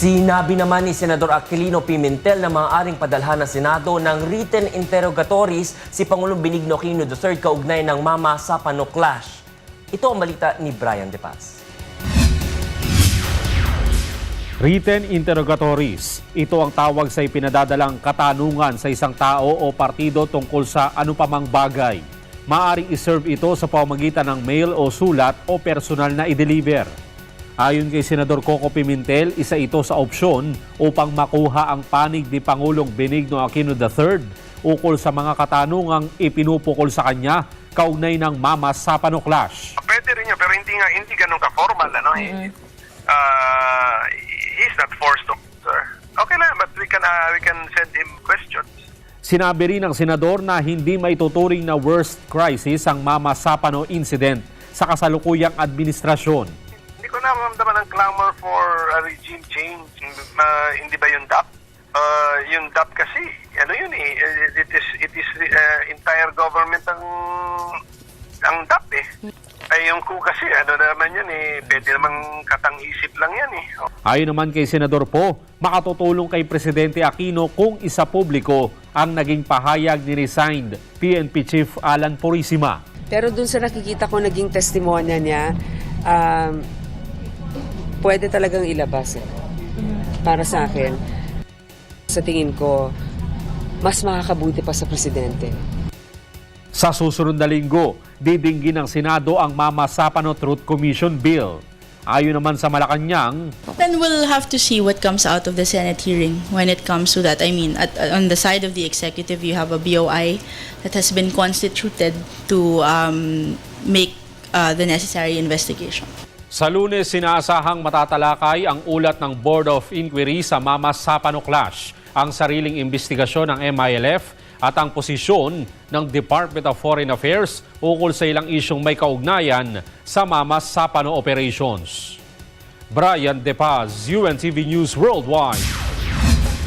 Sinabi naman ni Senador Aquilino Pimentel na maaaring padalhan ng Senado ng written interrogatories si Pangulong Benigno Aquino III kaugnay ng Mama Sapano Clash. Ito ang balita ni Brian De Paz. Written interrogatories. Ito ang tawag sa ipinadadalang katanungan sa isang tao o partido tungkol sa anupamang bagay. Maaring iserve ito sa pamamagitan ng mail o sulat o personal na i-deliver. Ayon kay Senador Coco Pimentel, isa ito sa opsyon upang makuha ang panig ni Pangulong Benigno Aquino III ukol sa mga katanungang ipinupukol sa kanya kaugnay ng Mama Sapano Clash. Pwede rin yun, pero hindi nga, hindi ganun ka-formal, ano eh. Uh, he's not forced to answer. Okay lang, but we can, uh, we can send him questions. Sinabi rin ng senador na hindi maituturing na worst crisis ang Mama Sapano incident sa kasalukuyang administrasyon. Ko naramdaman ang clamor for a regime change. Uh, hindi ba yung DAP? Uh, yung DAP kasi, ano yun eh, it is, it is uh, entire government ang, ang DAP eh. Ay yung coup kasi, ano naman yun eh, pwede namang katang-isip lang yan eh. Ayon naman kay Senador Po, makatutulong kay Presidente Aquino kung isa publiko ang naging pahayag ni resigned PNP Chief Alan Purisima. Pero dun sa nakikita ko naging testimonya niya, um, pwede talagang ilabas eh. Para sa akin, sa tingin ko, mas makakabuti pa sa presidente. Sa susunod na linggo, didinggin ng Senado ang Mama Sapano Truth Commission Bill. Ayon naman sa Malacanang, Then we'll have to see what comes out of the Senate hearing when it comes to that. I mean, at, on the side of the executive, you have a BOI that has been constituted to um, make uh, the necessary investigation. Sa lunes, sinaasahang matatalakay ang ulat ng Board of Inquiry sa Mama Sapano Clash, ang sariling investigasyon ng MILF at ang posisyon ng Department of Foreign Affairs ukol sa ilang isyong may kaugnayan sa Mama Sapano operations. Brian De Paz, UNTV News Worldwide.